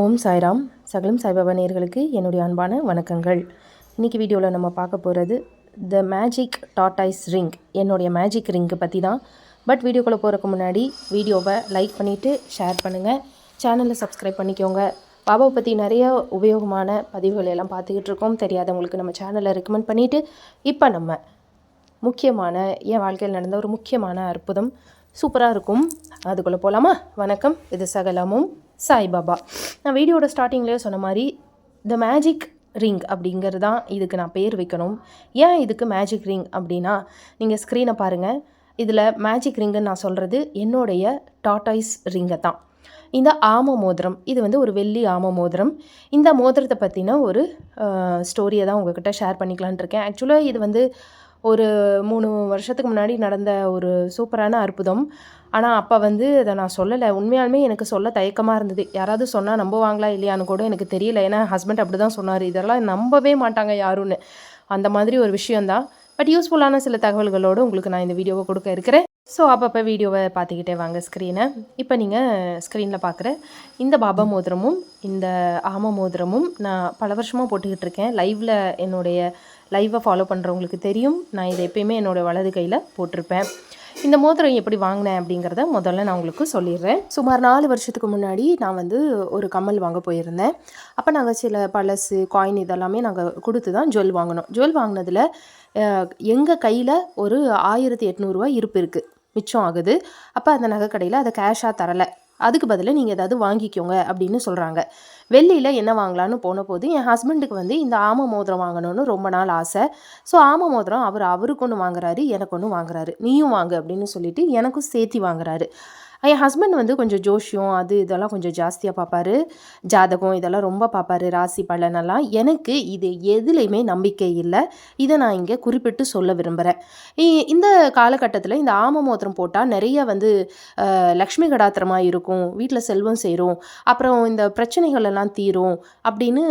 ஓம் சாய்ராம். சகலம் சாய்பாபா நேயர்களுக்கு என்னுடைய அன்பான வணக்கங்கள். இன்றைக்கி வீடியோவில் நம்ம பார்க்க போகிறது த மேஜிக் டாட்டாய்ஸ் ரிங் என்னுடைய மேஜிக் ரிங்கு பற்றி தான். பட் வீடியோக்குள்ளே போகிறதுக்கு முன்னாடி வீடியோவை லைக் பண்ணிவிட்டு ஷேர் பண்ணுங்கள் சேனலை சப்ஸ்கிரைப் பண்ணிக்கோங்க. பாபாவை பற்றி நிறைய உபயோகமான பதிவுகள் எல்லாம் பார்த்துக்கிட்டு இருக்கோம். தெரியாதவங்களுக்கு நம்ம சேனலை ரெக்கமெண்ட் பண்ணிவிட்டு இப்போ நம்ம முக்கியமான என் வாழ்க்கையில் நடந்த ஒரு முக்கியமான அற்புதம் சூப்பராக இருக்கும். அதுக்குள்ளே போகலாமா வணக்கம். இது சகலமும். சாய்பாபா. நான் வீடியோட ஸ்டார்டிங்லேயே சொன்ன மாதிரி த மேஜிக் ரிங் அப்படிங்கிறது தான் இதுக்கு நான் பேர் வைக்கணும். ஏன் இதுக்கு மேஜிக் ரிங் அப்படின்னா நீங்கள் ஸ்க்ரீனை பாருங்கள் இதில் மேஜிக் ரிங்குன்னு நான் சொல்கிறது என்னுடைய டாட்டாய்ஸ் ரிங்கை தான். இந்த ஆம மோதிரம் இது வந்து ஒரு வெள்ளி ஆம மோதிரம். இந்த மோதிரத்தை பற்றின ஒரு ஸ்டோரியை தான் உங்ககிட்ட ஷேர் பண்ணிக்கலான்ட்டு இருக்கேன். ஆக்சுவலாக இது வந்து ஒரு மூணு வருஷத்துக்கு முன்னாடி நடந்த ஒரு சூப்பரான அற்புதம். ஆனால் அப்போ வந்து அதை நான் சொல்லலை. உண்மையாலுமே எனக்கு சொல்ல தயக்கமாக இருந்தது. யாராவது சொன்னால் நம்புவாங்களா இல்லையான்னு கூட எனக்கு தெரியல. ஏன்னா ஹஸ்பண்ட் அப்படி தான் சொன்னார். இதெல்லாம் நம்பவே மாட்டாங்க யாருன்னு. அந்த மாதிரி ஒரு விஷயந்தான் பட் யூஸ்ஃபுல்லான சில தகவல்களோடு உங்களுக்கு நான் இந்த வீடியோவை கொடுக்க இருக்கிறேன். ஸோ அப்பப்போ வீடியோவை பார்த்துக்கிட்டே வாங்க ஸ்க்ரீனை இப்போ நீங்கள் ஸ்க்ரீனில் பார்க்குற இந்த பாபா மோதிரமும் இந்த ஆம மோதிரமும் நான் பல வருஷமாக போட்டுக்கிட்டு இருக்கேன். லைவில் என்னுடைய லைவை ஃபாலோ பண்ணுறவங்களுக்கு தெரியும். நான் இதை எப்பயுமே என்னோடய வலது கையில் போட்டிருப்பேன். இந்த மோதிரம் எப்படி வாங்கினேன் அப்படிங்கிறத முதல்ல நான் உங்களுக்கு சொல்லிடுறேன். சுமார் நாலு வருஷத்துக்கு முன்னாடி நான் வந்து ஒரு கம்மல் வாங்க போயிருந்தேன். அப்போ நாங்கள் சில பழசு காயின் இதெல்லாமே நாங்கள் கொடுத்து தான் ஜுவல் வாங்கினோம். ஜுவல் வாங்கினதில் எங்கள் கையில் ஒரு ஆயிரத்தி எட்நூறுரூவா இருப்பு இருக்குது மிச்சம் ஆகுது. அப்போ அந்த நகை கடையில் அதை கேஷாக தரலை. அதுக்கு பதிலாக நீங்கள் ஏதாவது வாங்கிக்கோங்க அப்படின்னு சொல்கிறாங்க வெள்ளியில் என்ன வாங்கலான்னு போன போது என் ஹஸ்பண்டுக்கு வந்து இந்த ஆம மோதிரம் வாங்கணும்னு ரொம்ப நாள் ஆசை. ஸோ ஆம மோதிரம் அவர் அவருக்கு ஒன்று வாங்குறாரு எனக்கு ஒன்று வாங்குறாரு. நீயும் வாங்கு அப்படின்னு சொல்லிட்டு எனக்கும் சேர்த்தி வாங்குறாரு. என் ஹஸ்பண்ட் வந்து கொஞ்சம் ஜோஷியம் அது இதெல்லாம் கொஞ்சம் ஜாஸ்தியாக பார்ப்பாரு ஜாதகம் இதெல்லாம் ரொம்ப பார்ப்பாரு ராசி பலனெல்லாம். எனக்கு இது எதுலேயுமே நம்பிக்கை இல்லை. இதை நான் இங்கே குறிப்பிட்டு சொல்ல விரும்புகிறேன் இந்த காலகட்டத்தில் இந்த ஆம மோத்திரம் போட்டால் நிறைய வந்து லக்ஷ்மி கடாத்திரமாக இருக்கும் வீட்டில் செல்வம் சேரும் அப்புறம் இந்த பிரச்சனைகள் எல்லாம் தீரும் அப்படின்னு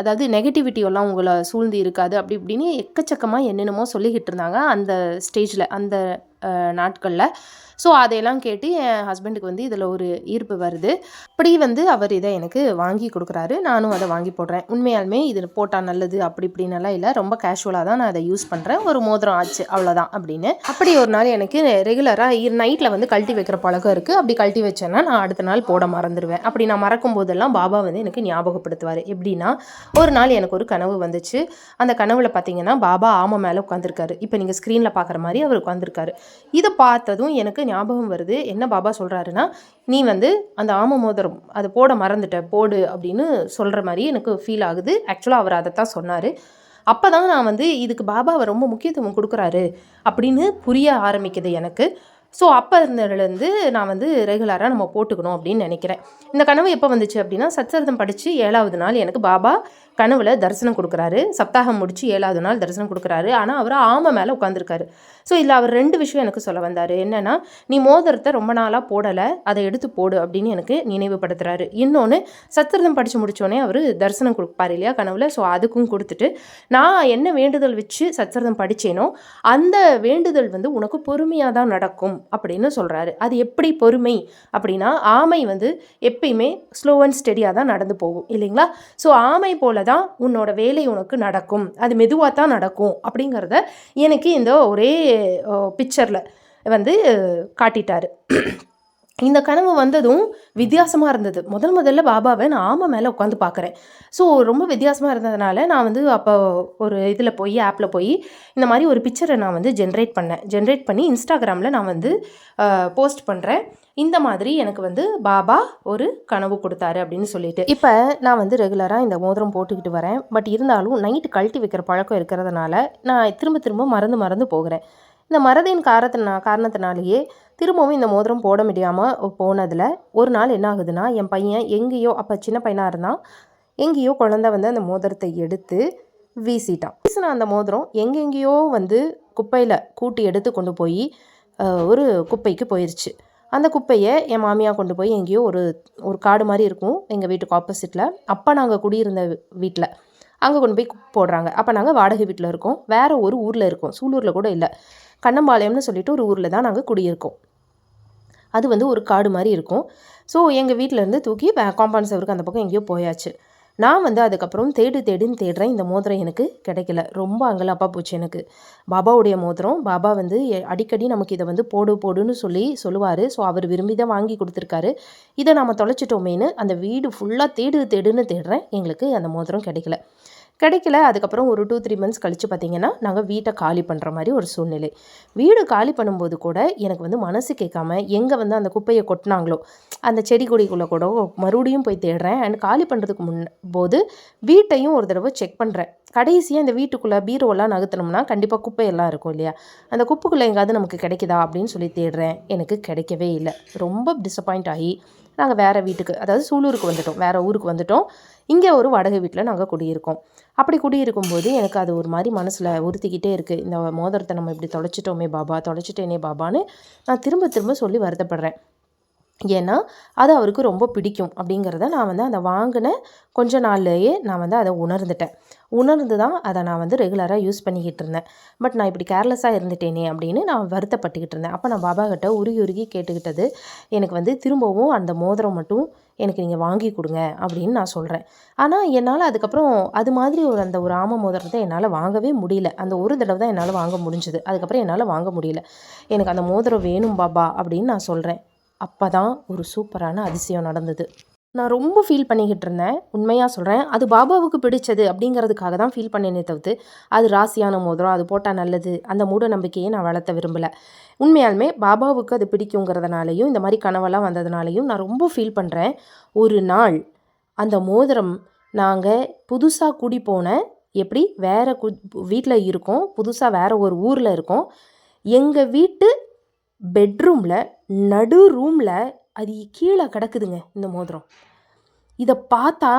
அதாவது நெகட்டிவிட்டியெல்லாம் உங்களை சூழ்ந்து இருக்காது. அப்படி இப்படின்னு எக்கச்சக்கமாக என்னென்னமோ சொல்லிக்கிட்டு இருந்தாங்க அந்த ஸ்டேஜில் அந்த நாட்களில். ஸோ அதையெல்லாம் கேட்டு என் ஹஸ்பண்டுக்கு வந்து இதில் ஒரு ஈர்ப்பு வருது. அப்படி வந்து அவர் இதை எனக்கு வாங்கி கொடுக்குறாரு. நானும் அதை வாங்கி போடுறேன். உண்மையாலுமே இதில் போட்டால் நல்லது அப்படி இப்படின்னலாம் இல்லை. ரொம்ப கேஷுவலாக தான் நான் அதை யூஸ் பண்ணுறேன் ஒரு மோதிரம் ஆச்சு அவ்வளோதான் அப்படின்னு. அப்படி ஒரு நாள் எனக்கு ரெகுலராக நைட்டில் வந்து கழட்டி வைக்கிற பழக்கம் இருக்குது அப்படி கழட்டி வச்சேன்னா நான் அடுத்த நாள் போட மறந்துடுவேன் அப்படி நான் மறக்கும் போதெல்லாம் பாபா வந்து எனக்கு ஞாபகப்படுத்துவார். எப்படின்னா ஒரு நாள் எனக்கு ஒரு கனவு வந்துச்சு. அந்த கனவில் பார்த்தீங்கன்னா பாபா ஆமை மேலே உட்காந்துருக்காரு இப்போ நீங்கள் ஸ்க்ரீனில் பார்க்குற மாதிரி அவர் உட்காந்துருக்காரு இதை பார்த்ததும் எனக்கு ஞாபகம் வருது. என்ன பாபா சொல்கிறாருன்னா நீ வந்து அந்த ஆம மோதிரம் அதை போட மறந்துட்ட போடு அப்படின்னு சொல்கிற மாதிரி எனக்கு ஃபீல் ஆகுது. ஆக்சுவலாக அவர் அதை தான் சொன்னார். அப்போ தான் நான் வந்து இதுக்கு பாபாவை ரொம்ப முக்கியத்துவம் கொடுக்குறாரு அப்படின்னு புரிய ஆரம்பிக்குது எனக்கு. ஸோ அப்போ இருந்ததுலேருந்து நான் வந்து ரெகுலராக நம்ம போட்டுக்கணும் அப்படின்னு நினைக்கிறேன். இந்த கனவு எப்போ வந்துச்சு அப்படின்னா சச்சரிதம் படித்து ஏழாவது நாள் எனக்கு பாபா கனவுல தரிசனம் கொடுக்குறாரு. சப்தாகம் முடித்து ஏழாவது நாள் தரிசனம் கொடுக்குறாரு. ஆனால் அவர் ஆமை மேலே உட்காந்துருக்காரு ஸோ இதில் அவர் ரெண்டு விஷயம் எனக்கு சொல்ல வந்தார். என்னென்னா நீ மோதிரத்தை ரொம்ப நாளாக போடலை அதை எடுத்து போடு அப்படின்னு எனக்கு நினைவுபடுத்துகிறாரு இன்னொன்று சத்திரதம் படித்து முடித்தோடனே அவர் தரிசனம் கொடுப்பார் இல்லையா கனவுல? ஸோ அதுக்கும் கொடுத்துட்டு நான் என்ன வேண்டுதல் வச்சு சத்திரதம் படித்தேனோ அந்த வேண்டுதல் வந்து உனக்கு பொறுமையாக தான் நடக்கும். அப்படின்னு சொல்கிறாரு அது எப்படி பொறுமை அப்படின்னா ஆமை வந்து எப்பயுமே ஸ்லோ அண்ட் ஸ்டெடியாக தான் நடந்து போகும் இல்லைங்களா? ஸோ ஆமை போல தான் உன்னோட வேலை உனக்கு நடக்கும். அது மெதுவாக தான் நடக்கும் அப்படிங்கிறத எனக்கு இந்த ஒரே பிக்சரில் வந்து காட்டிட்டார். இந்த கனவு வந்ததும் வித்தியாசமாக இருந்தது. முதல் முதல்ல பாபாவை நான் ஆமை மேலே உட்காந்து பார்க்குறேன் ஸோ ரொம்ப வித்தியாசமாக இருந்ததுனால நான் வந்து அப்போ ஒரு இதில் போய் ஆப்பில் போய் இந்த மாதிரி ஒரு பிக்சரை நான் வந்து ஜென்ரேட் பண்ணேன். ஜென்ரேட் பண்ணி இன்ஸ்டாகிராமில் நான் வந்து போஸ்ட் பண்ணுறேன் இந்த மாதிரி எனக்கு வந்து பாபா ஒரு கனவு கொடுத்தாரு அப்படின்னு சொல்லிட்டு. இப்போ நான் வந்து ரெகுலராக இந்த மோதிரம் போட்டுக்கிட்டு வரேன். பட் இருந்தாலும் நைட்டு கழட்டி வைக்கிற பழக்கம் இருக்கிறதுனால நான் திரும்ப திரும்ப மறந்து மறந்து போகிறேன். இந்த மறதியின் காரத்தினா காரணத்தினாலேயே திரும்பவும் இந்த மோதிரம் போட முடியாமல் போனதில் ஒரு நாள் என்ன ஆகுதுன்னா என் பையன் எங்கேயோ அப்போ சின்ன பையனாக இருந்தான் எங்கேயோ குழந்த வந்து அந்த மோதிரத்தை எடுத்து வீசிட்டான். வீசின அந்த மோதிரம் எங்கெங்கேயோ வந்து குப்பையில் கூட்டி எடுத்து கொண்டு போய் ஒரு குப்பைக்கு போயிடுச்சு அந்த குப்பையை என் மாமியார் கொண்டு போய் எங்கேயோ ஒரு ஒரு காடு மாதிரி இருக்கும் எங்கள் வீட்டுக்கு ஆப்போசிட்டில் அப்போ நாங்கள் குடியிருந்த வீட்டில் அங்கே கொண்டு போய் போடுறாங்க. அப்போ நாங்கள் வாடகை வீட்டில் இருக்கோம். வேறு ஒரு ஊரில் இருக்கோம். சூலூரில் கூட இல்லை. கண்ணம்பாளையம்னு சொல்லிட்டு ஒரு ஊரில் தான் நாங்கள் குடியிருக்கோம். அது வந்து ஒரு காடு மாதிரி இருக்கும். ஸோ எங்கள் வீட்டிலேருந்து தூக்கி காம்பவுண்ட் செவருக்கு அந்த பக்கம் எங்கேயோ போயாச்சு. நான் வந்து அதுக்கப்புறம் தேடு தேடுன்னு தேடுறேன். இந்த மோதிரம் எனக்கு கிடைக்கல. ரொம்ப அங்கலாப்பாக போச்சு எனக்கு. பாபாவுடைய மோதிரம். பாபா வந்து அடிக்கடி நமக்கு இதை வந்து போடு போடுன்னு சொல்லி சொல்லுவார். ஸோ அவர் விரும்பி தான் வாங்கி கொடுத்துருக்காரு. இதை நாம் தொலைச்சிட்டோமேன்னு அந்த வீடு ஃபுல்லாக தேடு தேடுன்னு தேடுறேன். எங்களுக்கு அந்த மோதிரம் கிடைக்கல. கிடைக்கல. அதுக்கப்புறம் ஒரு டூ த்ரீ மந்த்ஸ் கழித்து பார்த்தீங்கன்னா நாங்கள் வீட்டை காலி பண்ணுற மாதிரி ஒரு சூழ்நிலை. வீடு காலி பண்ணும்போது கூட எனக்கு வந்து மனசு கேட்காம எங்கே வந்து அந்த குப்பையை கொட்டினாங்களோ அந்த செடி கொடிக்குள்ளே கூட மறுபடியும் போய் தேடுறேன். அண்ட் காலி பண்ணுறதுக்கு முன் போது வீட்டையும் ஒரு தடவை செக் பண்ணுறேன் கடைசியாக இந்த வீட்டுக்குள்ளே பீரோலாம் நகர்த்தினோம்னா கண்டிப்பாக குப்பையெல்லாம் இருக்கும் இல்லையா? அந்த குப்பைக்குள்ளே எங்காவது நமக்கு கிடைக்குதா அப்படின்னு சொல்லி தேடுறேன். எனக்கு கிடைக்கவே இல்லை. ரொம்ப டிசப்பாயிண்ட் ஆகி நாங்கள் வேறு வீட்டுக்கு அதாவது சூலூருக்கு வந்துட்டோம். வேறு ஊருக்கு வந்துட்டோம். இங்கே ஒரு வடகு வீட்டில் நாங்கள் குடியிருக்கோம். அப்படி குடியிருக்கும்போது எனக்கு அது ஒரு மாதிரி மனசில் உறுத்திக்கிட்டே இருக்குது இந்த மோதிரத்தை நம்ம இப்படி தொலைச்சிட்டோமே பாபா தொலைச்சிட்டேனே பாபான்னு நான் திரும்ப திரும்ப சொல்லி வருத்தப்படுறேன். ஏன்னா அது அவருக்கு ரொம்ப பிடிக்கும் அப்படிங்கிறத நான் வந்து அதை வாங்கின கொஞ்ச நாள்லேயே நான் வந்து அதை உணர்ந்துட்டேன். உணர்ந்து தான் அதை நான் வந்து ரெகுலராக யூஸ் பண்ணிக்கிட்டு இருந்தேன். பட் நான் இப்படி கேர்லெஸ்ஸாக இருந்துட்டேனே அப்படின்னு நான் வருத்தப்பட்டுக்கிட்டு இருந்தேன். அப்போ நான் பாபா கிட்ட உருகி உருகி கேட்டுக்கிட்டது எனக்கு வந்து திரும்பவும் அந்த மோதிரம் மட்டும் எனக்கு நீங்கள் வாங்கி கொடுங்க அப்படின்னு நான் சொல்கிறேன் ஆனால் என்னால் அதுக்கப்புறம் அது மாதிரி ஒரு அந்த ஒரு ஆம மோதிரத்தை என்னால் வாங்கவே முடியல. அந்த ஒரு தடவை தான் என்னால் வாங்க முடிஞ்சது. அதுக்கப்புறம் என்னால் வாங்க முடியல. எனக்கு அந்த மோதிரம் வேணும் பாபா அப்படின்னு நான் சொல்கிறேன் அப்போ தான் ஒரு சூப்பரான அதிசயம் நடந்தது. நான் ரொம்ப ஃபீல் பண்ணிக்கிட்டு இருந்தேன். உண்மையாக சொல்கிறேன் அது பாபாவுக்கு பிடிச்சது அப்படிங்கிறதுக்காக தான் ஃபீல் பண்ணேனே தவிர்த்து அது ராசியான மோதிரம் அது போட்டால் நல்லது அந்த மூட நம்பிக்கையை நான் வளர்த்த விரும்பலை. உண்மையாலுமே பாபாவுக்கு அது பிடிக்குங்கிறதுனாலையும் இந்த மாதிரி கனவெல்லாம் வந்ததுனாலையும் நான் ரொம்ப ஃபீல் பண்ணுறேன் ஒரு நாள் அந்த மோதிரம் நாங்கள் புதுசாக குடி போன எப்படி வேறு கு வீட்டில் இருக்கோம் புதுசாக வேறு ஒரு ஊரில் இருக்கோம். எங்கள் வீட்டு பெட்ரூமில் நடு ரூமில் அது கீழே கிடக்குதுங்க இந்த மோதிரம். இதை பார்த்தா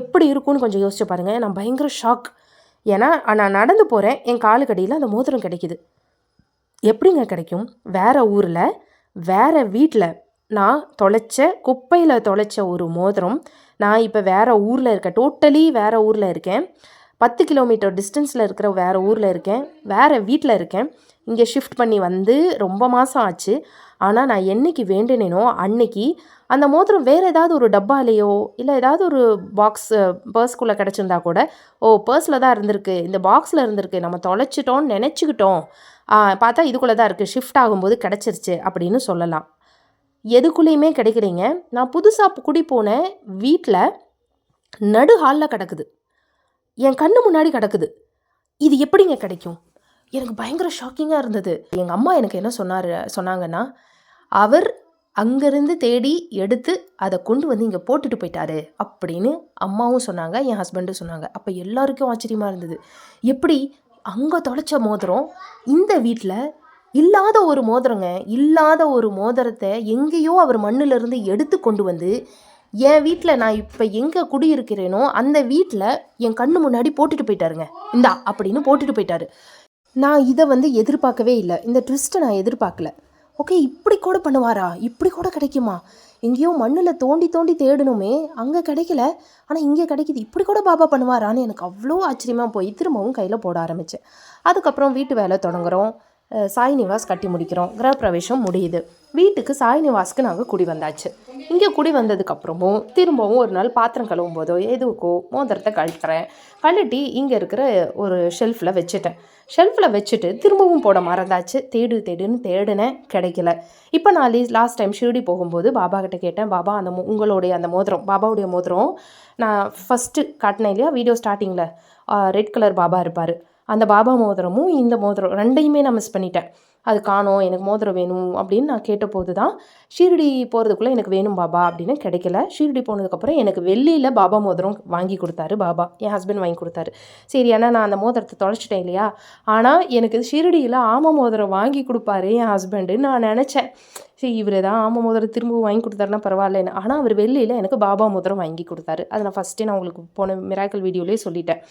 எப்படி இருக்கும்னு கொஞ்சம் யோசிச்சு பாருங்கள் நான் பயங்கர ஷாக் ஏன்னா நான் நடந்து போகிறேன் என் காலுக்கடியில் அந்த மோதிரம் கிடைக்கிது. எப்படிங்க கிடைக்கும்? வேறு ஊரில் வேற வீட்டில் நான் தொலைச்ச குப்பையில் தொலைச்ச ஒரு மோதிரம். நான் இப்போ வேறு ஊரில் இருக்கேன். டோட்டலி வேறு ஊரில் இருக்கேன். பத்து கிலோமீட்டர் டிஸ்டன்ஸில் இருக்கிற வேறு ஊரில் இருக்கேன். வேறு வீட்டில் இருக்கேன். இங்கே ஷிஃப்ட் பண்ணி வந்து ரொம்ப மாதம் ஆச்சு. ஆனால் நான் என்னைக்கு வேண்டினேனோ அன்னைக்கு அந்த மோதிரம் வேறு ஏதாவது ஒரு டப்பாலேயோ இல்லை ஏதாவது ஒரு பாக்ஸ் பர்ஸ்குள்ளே கிடச்சிருந்தா கூட ஓ பர்ஸில் தான் இருந்திருக்கு. இந்த பாக்ஸில் இருந்திருக்கு. நம்ம தொலைச்சிட்டோம்னு நினச்சிக்கிட்டோம். பார்த்தா இதுக்குள்ளே தான் இருக்குது ஷிஃப்ட் ஆகும்போது கிடச்சிருச்சு. அப்படின்னு சொல்லலாம். எதுக்குள்ளேயுமே கிடைக்கிறீங்க நான் புதுசாக குடி போன வீட்டில் நடு ஹாலில் கிடக்குது. என் கண்ணு முன்னாடி கிடக்குது. இது எப்படிங்க கிடைக்கும்? எனக்கு பயங்கர ஷாக்கிங்காக இருந்தது. எங்கள் அம்மா எனக்கு என்ன சொன்னார் சொன்னாங்கன்னா அவர் அங்கேருந்து தேடி எடுத்து அதை கொண்டு வந்து இங்கே போட்டுட்டு போயிட்டாரு அப்படின்னு அம்மாவும் சொன்னாங்க என் ஹஸ்பண்டும் சொன்னாங்க. அப்போ எல்லாருக்கும் ஆச்சரியமாக இருந்தது. எப்படி அங்கே தொலைச்ச மோதிரம் இந்த வீட்டில் இல்லாத ஒரு மோதிரங்க இல்லாத ஒரு மோதிரத்தை எங்கேயோ அவர் மண்ணிலிருந்து எடுத்து கொண்டு வந்து என் வீட்டில் நான் இப்போ எங்கே குடியிருக்கிறேனோ அந்த வீட்டில் என் கண்ணு முன்னாடி போட்டுட்டு போயிட்டாருங்க. இந்தா அப்படின்னு போட்டுட்டு போயிட்டாரு. நான் இதை வந்து எதிர்பார்க்கவே இல்லை. இந்த ட்விஸ்ட்டை நான் எதிர்பார்க்கல. ஓகே இப்படி கூட பண்ணுவாரா? இப்படி கூட கிடைக்குமா? எங்கேயோ மண்ணில் தோண்டி தோண்டி தேடணுமே அங்கே கிடைக்கல. ஆனால் இங்கே கிடைக்குது. இப்படி கூட பாபா பண்ணுவாரான்னு எனக்கு அவ்வளோ ஆச்சரியமாக போய் திரும்பவும் கையில் போட ஆரம்பித்தேன் அதுக்கப்புறம் வீட்டு வேலை தொடங்குறோம். சாய்நிவாஸ் கட்டி முடிக்கிறோம். கிரகப்பிரவேசம் முடியுது. வீட்டுக்கு சாய்நிவாஸ்க்கு நாங்கள் குடி வந்தாச்சு. இங்கே குடி வந்ததுக்கப்புறமும் திரும்பவும் ஒரு நாள் பாத்திரம் கழுவும் போதோ எதுக்கோ மோதிரத்தை கழட்டுறேன். கழட்டி இங்கே இருக்கிற ஒரு ஷெல்ஃபில் வச்சுட்டேன். ஷெல்ஃபில் வச்சுட்டு திரும்பவும் போட மறந்தாச்சு. தேடு தேடுன்னு தேடினேன். கிடைக்கல. இப்போ நான் லாஸ்ட் டைம் ஷிரடி போகும்போது பாபா கிட்ட கேட்டேன் பாபா அந்த உங்களுடைய அந்த மோதிரம் பாபாவுடைய மோதிரம் நான் ஃபஸ்ட்டு காட்டினேன் இல்லையா? வீடியோ ஸ்டார்டிங்கில் ரெட் கலர் பாபா இருப்பார். அந்த பாபா மோதிரமும் இந்த மோதிரம் ரெண்டையுமே நான் மிஸ் பண்ணிட்டேன். அது காணோம் எனக்கு மோதிரம் வேணும் அப்படின்னு நான் கேட்டபோது தான் ஷீரடி போகிறதுக்குள்ளே எனக்கு வேணும் பாபா அப்படின்னு கிடைக்கல. ஷீரடி போனதுக்கப்புறம் எனக்கு வெள்ளியில் பாபா மோதிரம் வாங்கி கொடுத்தாரு பாபா. என் ஹஸ்பண்ட் வாங்கி கொடுத்தாரு. சரி ஆனால் நான் அந்த மோதிரத்தை தொலைச்சிட்டேன் இல்லையா? ஆனால் எனக்கு ஷீரடியில் ஆம மோதிரம் வாங்கி கொடுப்பாரு என் ஹஸ்பண்டு நான் நினச்சேன். சரி இவர் தான் ஆம மோதிரம் திரும்ப வாங்கி கொடுத்தாருன்னா பரவாயில்லன்னு ஆனால் அவர் வெள்ளியில் எனக்கு பாபா மோதிரம் வாங்கி கொடுத்தாரு. அதை நான் ஃபஸ்ட்டே நான் உங்களுக்கு போன மிராக்கல் வீடியோலேயே சொல்லிட்டேன்.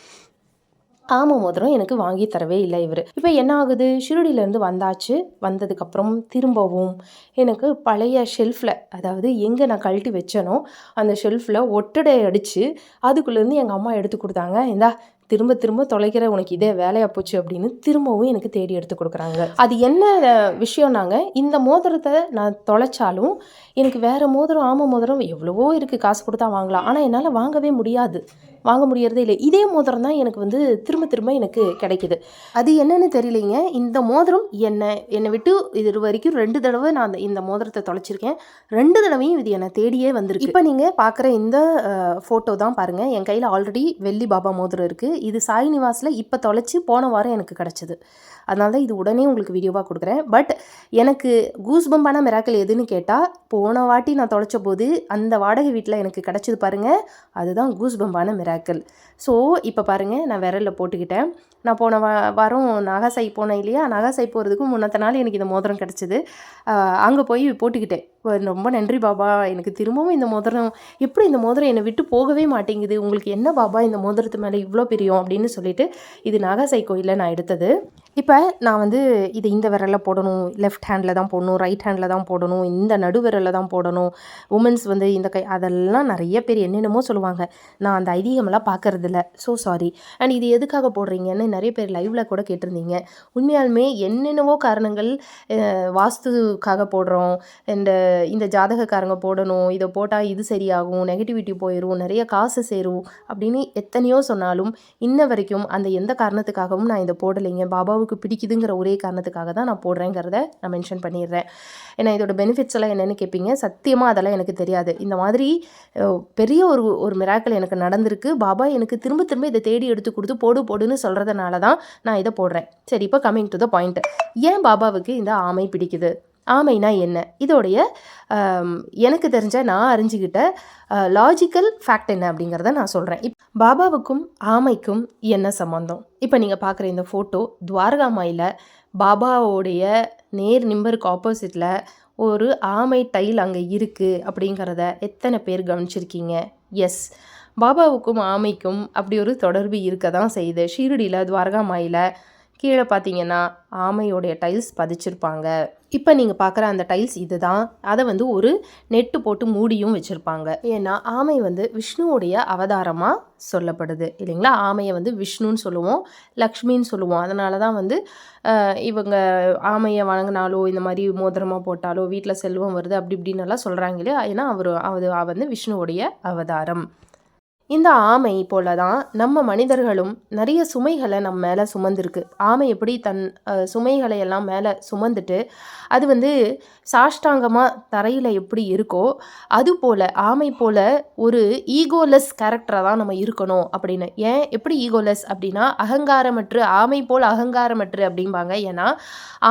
ஆம மோதிரம் எனக்கு வாங்கி தரவே இல்லை இவர். இப்போ என்ன ஆகுது? ஷிரடியிலேருந்து வந்தாச்சு. வந்ததுக்கப்புறம் திரும்பவும் எனக்கு பழைய ஷெல்ஃபில் அதாவது எங்கே நான் கழட்டி வச்சேனோ அந்த ஷெல்ஃபில் ஒட்டடை அடித்து அதுக்குள்ளேருந்து எங்கள் அம்மா எடுத்து கொடுத்தாங்க. இந்தா திரும்ப திரும்ப தொலைக்கிற உனக்கு இதே வேலையாக போச்சு அப்படின்னு திரும்பவும் எனக்கு தேடி எடுத்து கொடுக்குறாங்க. அது என்ன விஷயம்னாங்க இந்த மோதிரத்தை நான் தொலைச்சாலும் எனக்கு வேறு மோதிரம் ஆம மோதிரம் எவ்வளவோ இருக்குது காசு கொடுத்தா வாங்கலாம். ஆனால் என்னால் வாங்கவே முடியாது. வாங்க முடியறதே இல்லை. இதே மோதிரம் தான் எனக்கு வந்து திரும்ப திரும்ப எனக்கு கிடைக்குது. அது என்னன்னு தெரியலைங்க. இந்த மோதிரம் என்னை என்னை விட்டு இது வரைக்கும் ரெண்டு தடவை நான் அந்த இந்த மோதிரத்தை தொலைச்சிருக்கேன். ரெண்டு தடவையும் இது என்னை தேடியே வந்திருக்கு. இப்போ நீங்கள் பார்க்குற இந்த ஃபோட்டோ தான் பாருங்கள் என் கையில் ஆல்ரெடி வெள்ளி பாபா மோதிரம் இருக்குது இது சாய் நிவாஸில் இப்போ தொலைச்சி போன வாரம் எனக்கு கிடச்சிது. அதனால தான் இது உடனே உங்களுக்கு வீடியோவாக கொடுக்குறேன். பட் எனக்கு கூஸ் பம்பான மிராக்கள் எதுன்னு கேட்டால் போன வாட்டி நான் தொலைச்ச போது அந்த வாடகை வீட்டில் எனக்கு கிடச்சிது பாருங்கள் அதுதான் கூஸ் பம்பான மிராக்கள் ஸோ இப்போ பாருங்கள் நான் விரலில் போட்டுக்கிட்டேன். நான் போன வா வாரம் நகாசை போனேன் இல்லையா? நகாசை போகிறதுக்கு முன்னத்த நாள் எனக்கு இந்த மோதிரம் கிடச்சிது. அங்கே போய் போட்டுக்கிட்டேன். ரொம்ப நன்றி பாபா. எனக்கு திரும்பவும் இந்த மோதிரம் எப்படி இந்த மோதிரம் என்னை விட்டு போகவே மாட்டேங்குது? உங்களுக்கு என்ன பாபா இந்த மோதிரத்து மேலே இவ்வளோ பிரியம்? அப்படின்னு சொல்லிட்டு இது நாகாசை கோயிலில் நான் எடுத்தது. இப்போ நான் வந்து இது இந்த விரலில் போடணும் லெஃப்ட் ஹேண்டில் தான் போடணும் ரைட் ஹேண்டில் தான் போடணும் இந்த நடு விரலில் தான் போடணும். உமன்ஸ் வந்து இந்த கை அதெல்லாம் நிறைய பேர் என்னென்னமோ சொல்லுவாங்க. நான் அந்த ஐதீகமெல்லாம் பார்க்கறதில்ல. ஸோ சாரி அண்ட் இது எதுக்காக போடுறீங்கன்னு நிறைய பேர் லைவில் கூட கேட்டிருந்தீங்க. உண்மையாலுமே என்னென்னவோ காரணங்கள் வாஸ்துக்காக போடுறோம். இந்த இந்த ஜாதகக்காரங்க போடணும் இதை போட்டால் இது சரியாகும் நெகட்டிவிட்டி போயிடும் நிறைய காசு சேரும் அப்படின்னு எத்தனையோ சொன்னாலும் இன்ன வரைக்கும் அந்த எந்த காரணத்துக்காகவும் நான் இதை போடலைங்க. பாபாவுக்கு பிடிக்குதுங்கிற ஒரே காரணத்துக்காக தான் நான் போடுறேங்கிறத நான் மென்ஷன் பண்ணிடுறேன். ஏன்னா இதோட பெனிஃபிட்ஸ் எல்லாம் என்னென்னு கேட்பீங்க சத்தியமாக அதெல்லாம் எனக்கு தெரியாது. இந்த மாதிரி பெரிய ஒரு ஒரு மிராக்கள் எனக்கு நடந்திருக்கு. பாபா எனக்கு திரும்ப திரும்ப இதை தேடி எடுத்து கொடுத்து போடு போடுன்னு சொல்கிறதுனால தான் நான் இதை போடுறேன். சரி இப்போ கம்மிங் டு த பாயிண்ட் ஏன் பாபாவுக்கு இந்த ஆமை பிடிக்குது? ஆமைனா என்ன? இதோடைய எனக்கு தெரிஞ்ச நான் அறிஞ்சிக்கிட்ட லாஜிக்கல் ஃபேக்ட் என்ன அப்படிங்கிறத நான் சொல்கிறேன் இப் பாபாவுக்கும் ஆமைக்கும் என்ன சம்மந்தம் இப்போ நீங்கள் பார்க்குற இந்த ஃபோட்டோ துவாரகாமாயில் பாபாவோடைய நேர் நிம்பருக்கு ஆப்போசிட்டில் ஒரு ஆமை டைல் அங்கே இருக்குது அப்படிங்கிறத எத்தனை பேர் கவனிச்சிருக்கீங்க? எஸ் பாபாவுக்கும் ஆமைக்கும் அப்படி ஒரு தொடர்பு இருக்க தான் செய்யுது. ஷீரடியில் துவாரகாமாயில் கீழே பார்த்தீங்கன்னா ஆமையோடைய டைல்ஸ் பதிச்சிருப்பாங்க. இப்போ நீங்கள் பார்க்குற அந்த டைல்ஸ் இதுதான். அதை வந்து ஒரு நெட்டு போட்டு மூடியும் வச்சுருப்பாங்க. ஏன்னா ஆமை வந்து விஷ்ணுவோடைய அவதாரமாக சொல்லப்படுது. இல்லைங்களா? ஆமையை வந்து விஷ்ணுன்னு சொல்லுவோம் லக்ஷ்மின்னு சொல்லுவோம். அதனால தான் வந்து இவங்க ஆமையை வணங்கினாலோ இந்த மாதிரி மோதிரமாக போட்டாலோ வீட்டில் செல்வம் வருது அப்படி இப்படின்னு எல்லாம் சொல்கிறாங்க இல்லையா? ஏன்னா அவர் அது வந்து விஷ்ணுவோடைய அவதாரம். இந்த ஆமை போல தான் நம்ம மனிதர்களும் நிறைய சுமைகளை நம்ம மேலே சுமந்திருக்கு. ஆமை எப்படி தன் சுமைகளை எல்லாம் மேலே சுமந்துட்டு அது வந்து சாஷ்டாங்கமாக தரையில் எப்படி இருக்கோ அது போல் ஆமை போல் ஒரு ஈகோலெஸ் கேரக்டராக தான் நம்ம இருக்கணும் அப்படின்னு. ஏன் எப்படி ஈகோலெஸ் அப்படின்னா அகங்காரமற்று ஆமை போல் அகங்காரமற்று அப்படிம்பாங்க. ஏன்னா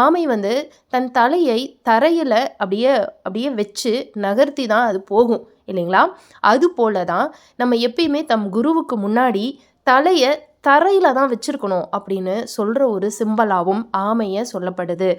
ஆமை வந்து தன் தலையை தரையில் அப்படியே அப்படியே வச்சு நகர்த்தி தான் அது போகும். இல்லைங்களா? அது போல தான் நம்ம எப்பயுமே தம் குருவுக்கு முன்னாடி தலையை தரையில் தான் வச்சுருக்கணும் அப்படின்னு சொல்கிற ஒரு சிம்பலாகவும் ஆமையை சொல்லப்படுது.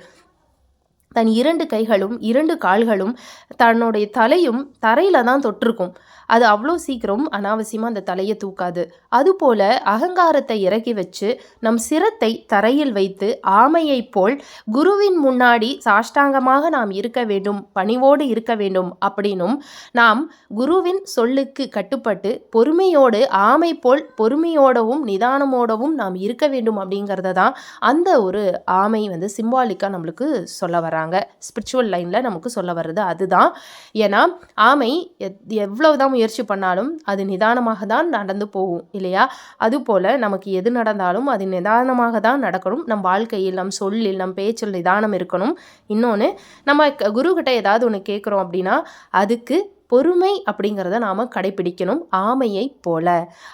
தன் இரண்டு கைகளும் இரண்டு கால்களும் தன்னுடைய தலையும் தரையில் தான் தொட்டிருக்கும். அது அவ்வளோ சீக்கிரம் அனாவசியமாக அந்த தலையை தூக்காது. அதுபோல அகங்காரத்தை இறக்கி வச்சு நம் சிரத்தை தரையில் வைத்து ஆமையைப் போல் குருவின் முன்னாடி சாஷ்டாங்கமாக நாம் இருக்க வேண்டும் பணிவோடு இருக்க வேண்டும் அப்படின்னும் நாம் குருவின் சொல்லுக்கு கட்டுப்பட்டு பொறுமையோடு ஆமை போல் பொறுமையோடவும் நிதானமோடவும் நாம் இருக்க வேண்டும் அப்படிங்கிறத தான் அந்த ஒரு ஆமை வந்து சிம்பாலிக்காக நம்மளுக்கு சொல்ல வராங்க ஸ்பிரிச்சுவல் லைனில் நமக்கு சொல்ல வர்றது அதுதான். ஏன்னா ஆமை எத் எவ்வளோ தான் முயற்சி பண்ணாலும் அது நிதானமாக தான் நடந்து போகும் இல்லையா? அதுபோல் நமக்கு எது நடந்தாலும் அது நிதானமாக தான் நடக்கணும். நம் வாழ்க்கையில் நம் சொல்லில் நம் பேச்சில் நிதானம் இருக்கணும். இன்னொன்று நம்ம குருக்கிட்ட ஏதாவது ஒன்று கேட்குறோம் அப்படின்னா அதுக்கு பொறுமை அப்படிங்கிறத நாம் கடைப்பிடிக்கணும் ஆமையை போல.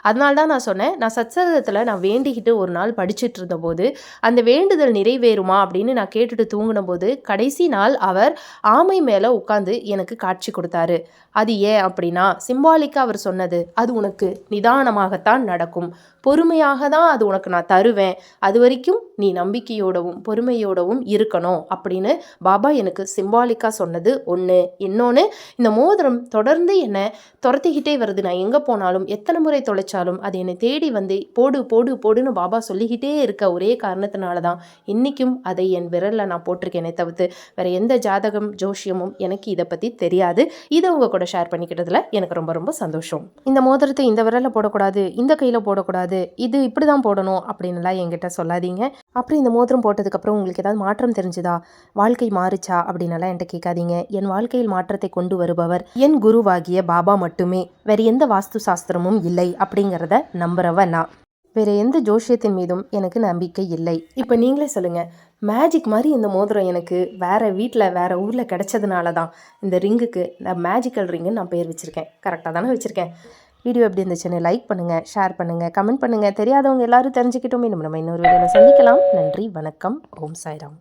அதனால தான் நான் சொன்னேன் நான் சத்சங்கத்தில் நான் வேண்டிக்கிட்டு ஒரு நாள் படிச்சுட்டு இருந்தபோது அந்த வேண்டுதல் நிறைவேறுமா அப்படின்னு நான் கேட்டுட்டு தூங்கின போது கடைசி நாள் அவர் ஆமை மேலே உட்காந்து எனக்கு காட்சி கொடுத்தாரு. அது ஏன் அப்படின்னா சிம்பாலிக்காக அவர் சொன்னது அது உனக்கு நிதானமாகத்தான் நடக்கும். பொறுமையாக தான் அது உனக்கு நான் தருவேன். அது வரைக்கும் நீ நம்பிக்கையோடவும் பொறுமையோடவும் இருக்கணும் அப்படின்னு பாபா எனக்கு சிம்பாலிக்காக சொன்னது ஒன்று இன்னொன்று இந்த மோதிரம் தொடர்ந்து என்னை துரத்திக்கிட்டே வருது. நான் எங்கே போனாலும் எத்தனை முறை தொலைச்சாலும் அது என்னை தேடி வந்து போடு போடு போடுன்னு பாபா சொல்லிக்கிட்டே இருக்க ஒரே காரணத்தினால தான் இன்றைக்கும் அதை என் விரலில் நான் போட்டிருக்கேனே தவிர்த்து வேறு எந்த ஜாதகம் ஜோஷியமும் எனக்கு இதை பற்றி தெரியாது. இதை உங்கள் கூட ஷேர் பண்ணிக்கிட்டதில் எனக்கு ரொம்ப ரொம்ப சந்தோஷம். இந்த மோதிரத்தை இந்த விரலில் போடக்கூடாது இந்த கையில் போடக்கூடாது இது இப்படி தான் போடணும் அப்படின்னுலாம் என்கிட்ட சொல்லாதீங்க. அப்புறம் இந்த மோதிரம் போட்டதுக்கப்புறம் உங்களுக்கு ஏதாவது மாற்றம் தெரிஞ்சுதா? வாழ்க்கை மாறுச்சா? அப்படின்னலாம் என்கிட்ட கேட்காதீங்க. என் வாழ்க்கையில் மாற்றத்தை கொண்டு வருபவர் என் குருவாகிய பாபா மட்டுமே. வேறு எந்த வாஸ்து சாஸ்திரமும் இல்லை அப்படிங்கிறத நம்புறவ நான். வேறு எந்த ஜோஷியத்தின் மீதும் எனக்கு நம்பிக்கை இல்லை. இப்போ நீங்களே சொல்லுங்கள் மேஜிக் மாதிரி இந்த மோதிரம் எனக்கு வேறு வீட்டில் வேறு ஊரில் கிடைச்சதுனால தான் இந்த ரிங்குக்கு நான் மேஜிக்கல் ரிங்குன்னு நான் பேர் வச்சுருக்கேன். கரெக்டாக தானே வச்சுருக்கேன். வீடியோ எப்படி இருந்துச்சுன்னு லைக் பண்ணுங்கள் ஷேர் பண்ணுங்கள் கமெண்ட் பண்ணுங்கள் தெரியாதவங்க எல்லாரும் தெரிஞ்சுக்கிட்டோமே. நம்ம நம்ம இன்னொரு வீடியோவில் சந்திக்கலாம். நன்றி வணக்கம். ஓம் சாய்ராம்.